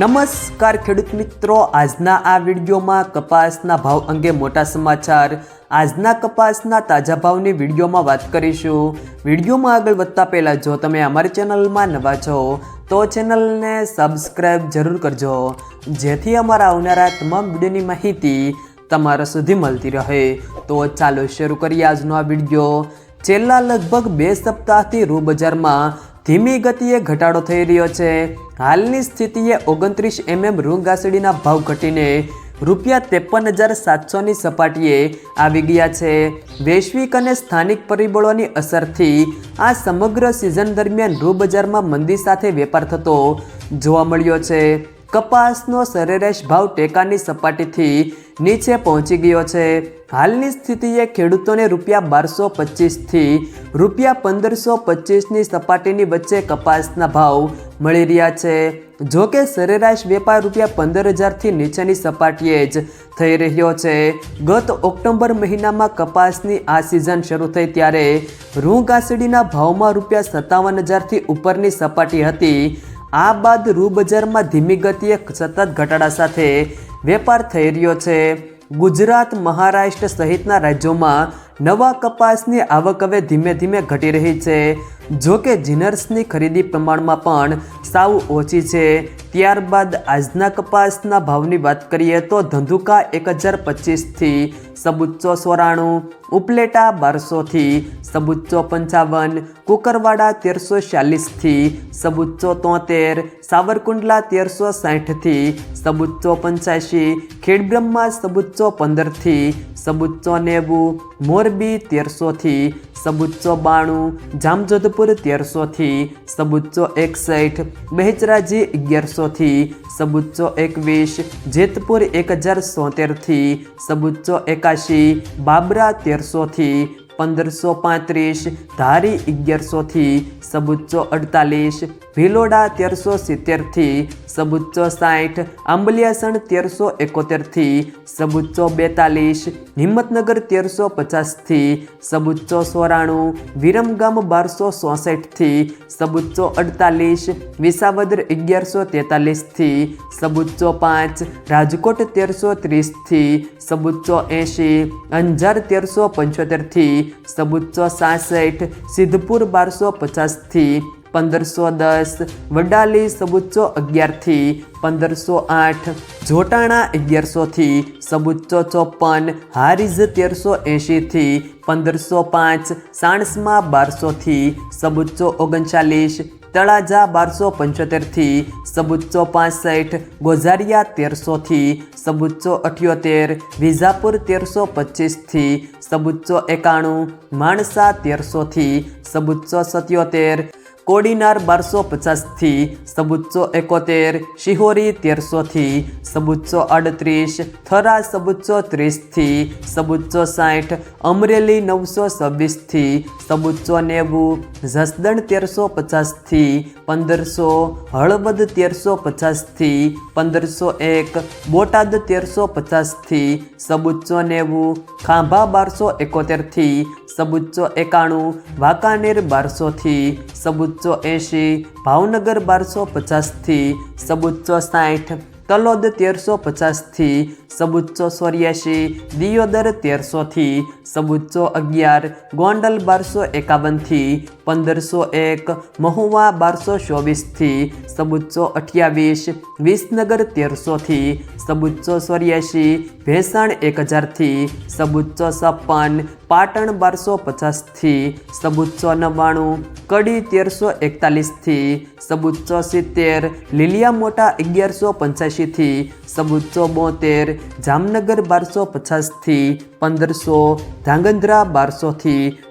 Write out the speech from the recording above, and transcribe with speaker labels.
Speaker 1: નમસ્કાર ખેડૂત મિત્રો. આજના આ વિડીયોમાં કપાસના ભાવ અંગે મોટા સમાચાર. આજના કપાસના તાજા ભાવની વિડીયોમાં વાત કરીશું. વિડીયોમાં આગળ વધતા પહેલાં જો તમે અમારી ચેનલમાં નવા છો, તો ચેનલને સબસ્ક્રાઈબ જરૂર કરજો. જેથી અમારા આવનારા તમામ વિડીયોની માહિતી તમારા સુધી મળતી રહે. તો ચાલો શરૂ કરીએ આજનો આ વીડિયો. છેલ્લા લગભગ બે સપ્તાહથી રૂ બજારમાં ધીમી ગતિએ ઘટાડો થઈ રહ્યો છે. હાલની સ્થિતિએ ઓગણત્રીસ એમએમ રૂંગાસડીના ભાવ ઘટીને રૂપિયા ત્રેપન હજાર સાતસોની સપાટીએ આવી ગયા છે. વૈશ્વિક અને સ્થાનિક પરિબળોની અસરથી આ સમગ્ર સિઝન દરમિયાન રૂ બજારમાં મંદી સાથે વેપાર થતો જોવા મળ્યો છે. કપાસનો સરેરાશ ભાવ ટેકાની સપાટીથી નીચે પહોંચી ગયો છે. હાલની સ્થિતિએ ખેડૂતોને રૂપિયા બારસો પચીસથી રૂપિયા પંદરસો પચીસની સપાટીની વચ્ચે કપાસના ભાવ મળી રહ્યા છે. જો કે સરેરાશ વેપાર રૂપિયા પંદર હજારથી નીચેની સપાટીએ જ થઈ રહ્યો છે. ગત ઓક્ટોબર મહિનામાં કપાસની આ સિઝન શરૂ થઈ ત્યારે રૂ ઘાસડીના ભાવમાં રૂપિયા સત્તાવન હજારથી ઉપરની સપાટી હતી. આ બાદ રૂબજારમાં ધીમી ગતિએ સતત ઘટાડા સાથે વેપાર થઈ રહ્યો છે. ગુજરાત મહારાષ્ટ્ર સહિતના રાજ્યોમાં નવા કપાસની આવક હવે ધીમે ધીમે ઘટી રહી છે. જો કે જીનર્સની ખરીદી પ્રમાણમાં પણ સાવ ઓછી છે. ત્યારબાદ આજના કપાસના ભાવની વાત કરીએ તો ધંધુકા એક હજાર પચીસથી સબુચ્ચો સોરાણું, ઉપલેટા બારસોથી સબુચ્ચો પંચાવન, કુકરવાડા તેરસો ચાલીસથી સબુચ્ચો તોતેર, સાવરકુંડલા તેરસો સાઠથી સબુચ્ચો પંચ્યાસી, ખેડબ્રહ્મા સબુચ્ચો પંદરથી સબુચ્ચો નેવું, મોરબી તેરસોથી સબુચ્ચો બાણું, જામજોધપુર તેરસોથી સબુચ્ચો એકસઠ બહેચરાજી અગિયારસોથી સબુચ્ચો એકવીસ, જેતપુર એક હજાર સોતેરથી સબુચ્ચો એકાશી, બાબરા તેરસોથી પંદરસો પાંત્રીસ, ધારી અગિયારસોથી સબુચ્ચો અડતાલીસ ભીલોડા તેરસો સિત્તેરથી સબુચ્ચો સાઠ આંબલિયાસણ તેરસો એકોતેરથી સબુચ્ચો બેતાલીસ, હિંમતનગર તેરસો પચાસથી સબુચ્ચો સોરાણું, વિરમગામ બારસો ચોસઠથી સબુચ્ચો અડતાલીસ, વિસાવદર અગિયારસો તેતાલીસથી સબુચ્ચો પાંચ, રાજકોટ તેરસો ત્રીસથી સબુચ્ચો એંશી, અંજાર તેરસો પંચોતેરથી સબુચ્ચો સાસઠ, સિદ્ધપુર બારસો પચાસથી પંદરસો દસ, વડાલી સબુચ્ચો અગિયારથી પંદરસો આઠ, જોટાણા અગિયારસોથી સબુચ્ચો ચોપન હારીઝ તેરસો એંશીથી પંદરસો પાંચ, સાણસમાં બારસોથી સબુચ્ચો ઓગણચાલીસ, તળાજા બારસો પંચોતેરથી સબુચ્ચો પાસઠ, ગોઝારિયા તેરસોથી સબુચ્ચો અઠ્યોતેર વિઝાપુર તેરસો પચીસથી સબુચ્ચો એકાણું, માણસા તેરસોથી સબુચ્ચો સત્યોતેર કોડીનાર બારસો પચાસથી સબુચ્ચો એકોતેર, શિહોરી તેરસોથી સબુચ્ચો અડત્રીસ થરા સબુચ્ચો ત્રીસથી સબુચ્ચો સાઠ, અમરેલી નવસો છવ્વીસથી સબુચ્ચો નેવું, જસદણ તેરસો પચાસથી પંદરસો, હળવદ તેરસો પચાસથી પંદરસો એક, બોટાદ તેરસો પચાસથી સબુચ્ચો નેવું, ખાંભા બારસો એકોતેરથી સબુચ્ચો એકાણું, વાંકાનેર બારસોથી સબુચ્ચો એંશી, ભાવનગર બારસો પચાસથી સબુચ્ચો સાઠ, તલોદ તેરસો પચાસથી સબુચ્ચો ચોર્યાસી દિયોદર તેરસોથી સબુચ્ચો અગિયાર, ગોંડલ બારસો એકાવનથી પંદરસો એક, મહુવા બારસો ચોવીસથી સબુચ્ચો અઠ્યાવીસ, વિસનગર તેરસોથી સબુચ્ચો ચોર્યાસી ભેસાણ એક હજારથી સબુચ્ચો છપ્પન, પાટણ બારસો પચાસથી સબુચ્ચો નવ્વાણું, કડી તેરસો એકતાલીસથી સબુચ્ચો સિત્તેર લીલિયા મોટા અગિયારસો પંચ્યાસીથી સબુચ્ચો બોતેર, જામનગર બારસો પચાસથી પંદરસો, ધાંગધ્રા બારસોથી